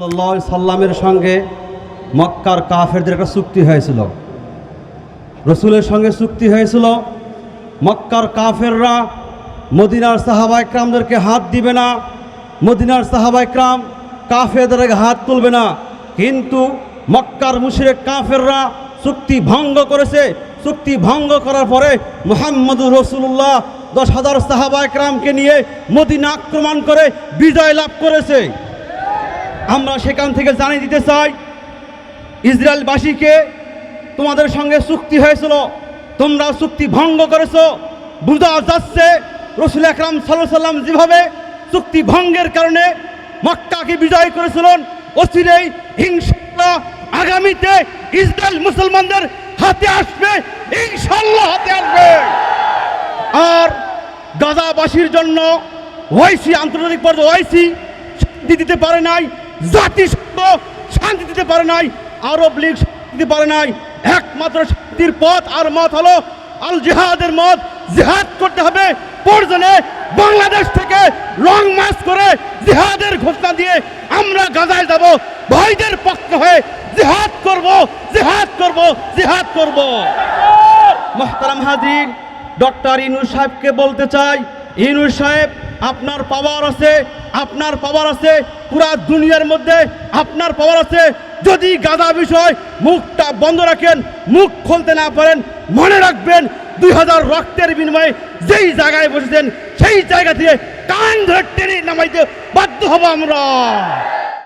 সাল্লাহ সাল্লামের সঙ্গে মক্কার কাফেরদের একটা চুক্তি হয়েছিল। রসুলের সঙ্গে চুক্তি হয়েছিল, মক্কার কাফেররা মদিনার সাহাবাইকরামদেরকে হাত দিবে না, মদিনার সাহাবাইকরাম কাফেরদেরকে হাত তুলবে না। কিন্তু মক্কার মুশরিক কাফেররা চুক্তি ভঙ্গ করেছে। চুক্তি ভঙ্গ করার পরে মোহাম্মদুর রসুল্লাহ দশ হাজার সাহাবাইকরামকে নিয়ে মদিনা আক্রমণ করে বিজয় লাভ করেছে। আমরা সেখান থেকে জানিয়ে দিতে চাই, ইসরায়েলবাসীকে তোমাদের সঙ্গে চুক্তি হয়েছিল, তোমরা চুক্তি ভঙ্গ করেছ, বুঝা যাচ্ছে রসুল আকরাম সাল্লাহ সাল্লাম যেভাবে চুক্তি ভঙ্গের কারণে মক্কাকে বিজয় করেছিলেন, অচিরেই হিংসা আগামীতে ইসরায়েল মুসলমানদের হাতে আসবে ইনশাল্লাহ হাতে আসবে। আর গাজাবাসীর জন্য ওয়াইসি, আন্তর্জাতিক পর্যায়ে ওয়াইসি দিতে পারে নাই জাতিসংঘ শান্তি দিতে পারে নাই, আরব লীগ দিতে পারে নাই, একমাত্র শান্তির পথ আর মত হলো আল জিহাদের মত, জিহাদ করতে হবে, প্রয়োজনে বাংলাদেশ থেকে লং মার্চ করে জিহাদের ঘোষণা দিয়ে আমরা গাজায় যাব, ভাইদের পক্ষ হয়ে জিহাদ করব জিহাদ করব জিহাদ করব। মোহতারাম হাজির ডক্টর ইনু সাহেবকে বলতে চাই ইনু সাহেব, আপনার পাওয়ার আছে আপনার পাওয়ার আছে, পুরা দুনিয়ার মধ্যে আপনার পাওয়ার আছে। যদি গাদা বিষয় মুখটা বন্ধ রাখেন, মুখ খুলতে না পারেন, মনে রাখবেন দুই হাজার রক্তের বিনিময়ে যেই জায়গায় বসেছেন, সেই জায়গা থেকে কান ধরে টেনে নামাইতে বাধ্য হব আমরা।